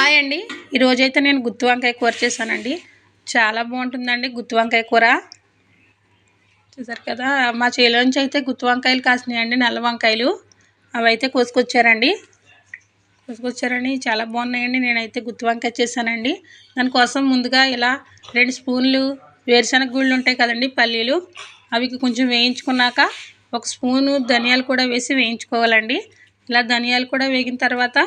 Hi అండి. ఈరోజైతే నేను గుత్తి వంకాయ కూర చేశానండి. చాలా బాగుంటుందండి గుత్తి వంకాయ కూర. చూసారు కదా మా చేలో నుంచి అయితే గుత్తి వంకాయలు కాసినాయండి నల్ల వంకాయలు. అవి అయితే కోసుకొచ్చారండి. కోసుకొచ్చారని చాలా బాగున్నాయండి. నేనైతే గుత్తి వంకాయ చేశానండి. దానికోసం ముందుగా ఇలా రెండు స్పూన్లు వేరుశనగ గుళ్ళు ఉంటాయి కదండి పల్లీలు. అవి కొంచెం వేయించుకున్నాక ఒక స్పూను ధనియాలు కూడా వేసి వేయించుకోవాలండి. ఇలా ధనియాలు కూడా వేగిన తర్వాత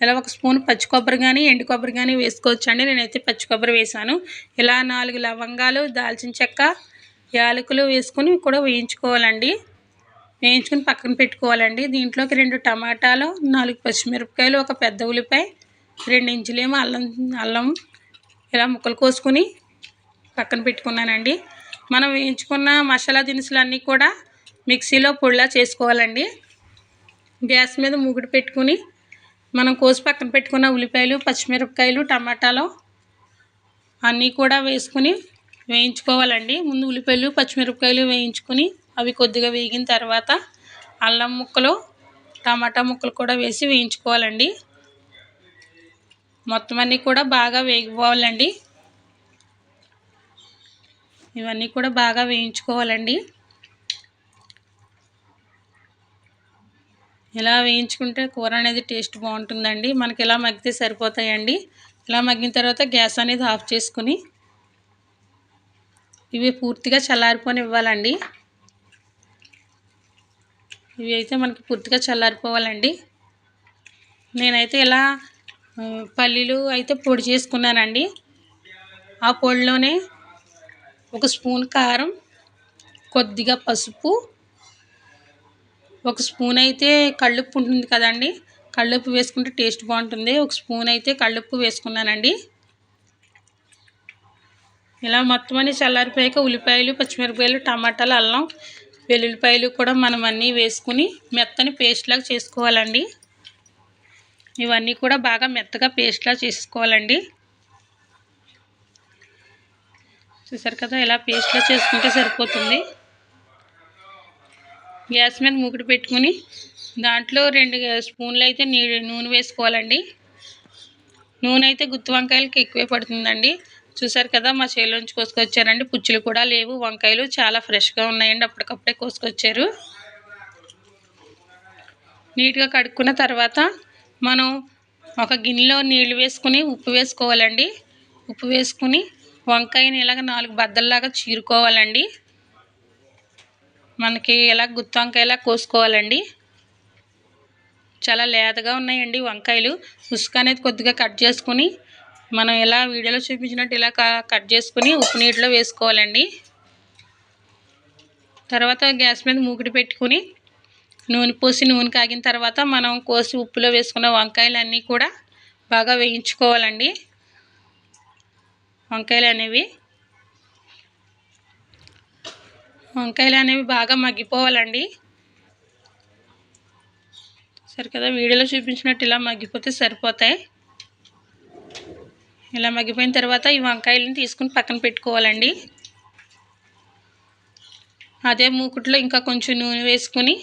ఇలా ఒక స్పూన్ పచ్చి కొబ్బరి కానీ ఎండు కొబ్బరి కానీ వేసుకోవచ్చండి. నేనైతే పచ్చి కొబ్బరి వేసాను. ఇలా నాలుగు లవంగాలు దాల్చిన చెక్క యాలకులు వేసుకుని కూడా వేయించుకోవాలండి. వేయించుకుని పక్కన పెట్టుకోవాలండి. దీంట్లోకి రెండు టమాటాలు నాలుగు పచ్చిమిరపకాయలు ఒక పెద్ద ఉల్లిపాయ రెండు ఇంచులేమో అల్లం అల్లం ఇలా ముక్కలు కోసుకుని పక్కన పెట్టుకున్నానండి. మనం వేయించుకున్న మసాలా దినుసులు అన్నీ కూడా మిక్సీలో పొడిలా చేసుకోవాలండి. గ్యాస్ మీద మూగుడు పెట్టుకుని మనం కోసి పక్కన పెట్టుకున్న ఉల్లిపాయలు పచ్చిమిరపకాయలు టమాటాలు అన్నీ కూడా వేసుకుని వేయించుకోవాలండి. ముందు ఉల్లిపాయలు పచ్చిమిరపకాయలు వేయించుకుని అవి కొద్దిగా వేగిన తర్వాత అల్లం ముక్కలు టమాటా ముక్కలు కూడా వేసి వేయించుకోవాలండి. మొత్తం అన్నీ కూడా బాగా వేగిపోవాలండి. ఇవన్నీ కూడా బాగా వేయించుకోవాలండి. ఇలా వేయించుకుంటే కూర అనేది టేస్ట్ బాగుంటుందండి. మనకి ఇలా మగ్గితే సరిపోతాయండి. ఇలా మగ్గిన తర్వాత గ్యాస్ అనేది ఆఫ్ చేసుకుని ఇవి పూర్తిగా చల్లారిపోని ఇవ్వాలండి ఇవి అయితే మనకి పూర్తిగా చల్లారిపోవాలండి. నేనైతే ఇలా పల్లీలు అయితే పొడి చేసుకున్నానండి. ఆ పొడిలోనే ఒక స్పూన్ కారం కొద్దిగా పసుపు ఒక స్పూన్ అయితే కళ్ళుప్పు ఉంటుంది కదండి. కళ్ళుప్పు వేసుకుంటే టేస్ట్ బాగుంటుంది. ఒక స్పూన్ అయితే కళ్ళుప్పు వేసుకున్నానండి. ఇలా మొత్తం అన్ని చల్లారిపోయాక ఉల్లిపాయలు పచ్చిమిరపకాయలు టమాటాలు అల్లం వెల్లుల్లిపాయలు కూడా మనం అన్నీ వేసుకుని మెత్తని పేస్ట్లాగా చేసుకోవాలండి. ఇవన్నీ కూడా బాగా మెత్తగా పేస్ట్లా చేసుకోవాలండి. చూసారు కదా ఇలా పేస్ట్లా చేసుకుంటే సరిపోతుంది. గ్యాస్ మీద మూకుడు పెట్టుకుని దాంట్లో రెండు స్పూన్లు అయితే నీ నూనె వేసుకోవాలండి. నూనె అయితే గుత్తి వంకాయలకి ఎక్కువే పడుతుందండి. చూసారు కదా మా చేలోంచి కోసుకొచ్చారండి. పుచ్చులు కూడా లేవు. వంకాయలు చాలా ఫ్రెష్గా ఉన్నాయండి. అప్పటికప్పుడే కోసుకొచ్చారు. నీట్గా కడుక్కున్న తర్వాత మనం ఒక గిన్నెలో నీళ్ళు వేసుకుని ఉప్పు వేసుకోవాలండి. ఉప్పు వేసుకుని వంకాయని ఇలాగ నాలుగు బద్దల్లాగా చీరుకోవాలండి. మనకి ఇలా గుత్తి వంకాయలా కోసుకోవాలండి? చాలా లేతగా ఉన్నాయండి వంకాయలు. ఉసుక అనేది కొద్దిగా కట్ చేసుకుని మనం ఇలా వీడియోలో చూపించినట్టు ఇలా కట్ చేసుకుని ఉప్పు నీటిలో వేసుకోవాలండి. తర్వాత గ్యాస్ మీద మూకిడి పెట్టుకుని నూనె పోసి నూనె కాగిన తర్వాత మనం కోసి ఉప్పులో వేసుకున్న వంకాయలు అన్నీ కూడా బాగా వేయించుకోవాలండి. వంకాయలు అనేవి వంకాయలు అనేవి బాగా మగ్గిపోవాలండి. సరే కదా వీడియోలో చూపించినట్టు ఇలా మగ్గిపోతే సరిపోతాయి. ఇలా మగ్గిపోయిన తర్వాత ఈ వంకాయలను తీసుకుని పక్కన పెట్టుకోవాలండి. అదే మూకుట్లో ఇంకా కొంచెం నూనె వేసుకొని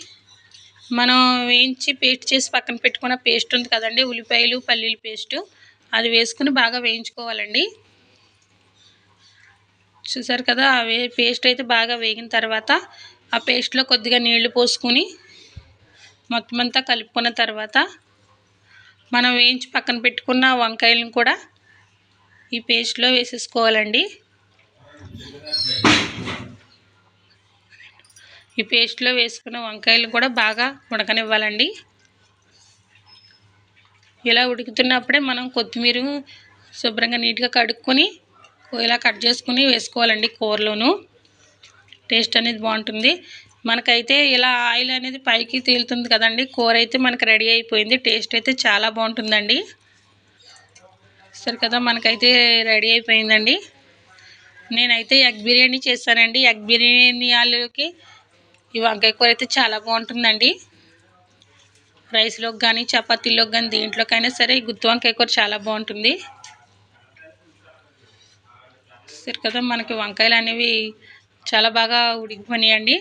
మనం వేయించి పేస్ట్ చేసి పక్కన పెట్టుకున్న పేస్ట్ ఉంది కదండి ఉల్లిపాయలు పల్లీల పేస్టు అది వేసుకుని బాగా వేయించుకోవాలండి. చూసారు కదా అవే పేస్ట్ అయితే బాగా వేగిన తర్వాత ఆ పేస్ట్లో కొద్దిగా నీళ్ళు పోసుకొని మొత్తం అంతా కలుపుకున్న తర్వాత మనం వేయించి పక్కన పెట్టుకున్న వంకాయలను కూడా ఈ పేస్ట్లో వేసేసుకోవాలండి. ఈ పేస్ట్లో వేసుకున్న వంకాయలు కూడా బాగా ఉడకనివ్వాలండి. ఇలా ఉడుకుతున్నప్పుడే మనం కొత్తిమీర శుభ్రంగా నీట్గా కడుక్కొని ఇలా కట్ చేసుకుని వేసుకోవాలండి కూరలోను. టేస్ట్ అనేది బాగుంటుంది. మనకైతే ఇలా ఆయిల్ అనేది పైకి తేలుతుంది కదండి. కూర అయితే మనకు రెడీ అయిపోయింది. టేస్ట్ అయితే చాలా బాగుంటుందండి. సరే కదా మనకైతే రెడీ అయిపోయిందండి. నేనైతే ఎగ్ బిర్యానీ చేశానండి ఎగ్ బిర్యానీ ఈ వంకాయ కూర అయితే చాలా బాగుంటుందండి. రైస్లోకి కానీ చపాతీలోకి కానీ దేంట్లోకైనా సరే ఈ గుత్తి వంకాయ కూర చాలా బాగుంటుంది. చూసారు కదా మనకి వంకాయలు అనేవి చాలా బాగా ఉడికిపోయినాయండి.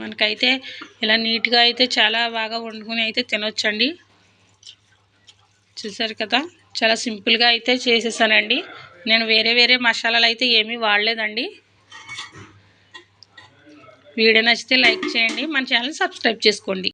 మనకైతే ఇలా నీట్గా అయితే చాలా బాగా వండుకొని అయితే తినొచ్చండి. చూసారు కదా చాలా సింపుల్గా అయితే చేసేసానండి. నేను వేరే వేరే మసాలాలు అయితే ఏమీ వాడలేదండి. వీడియో నచ్చితే లైక్ చేయండి మన ఛానల్ సబ్స్క్రైబ్ చేసుకోండి.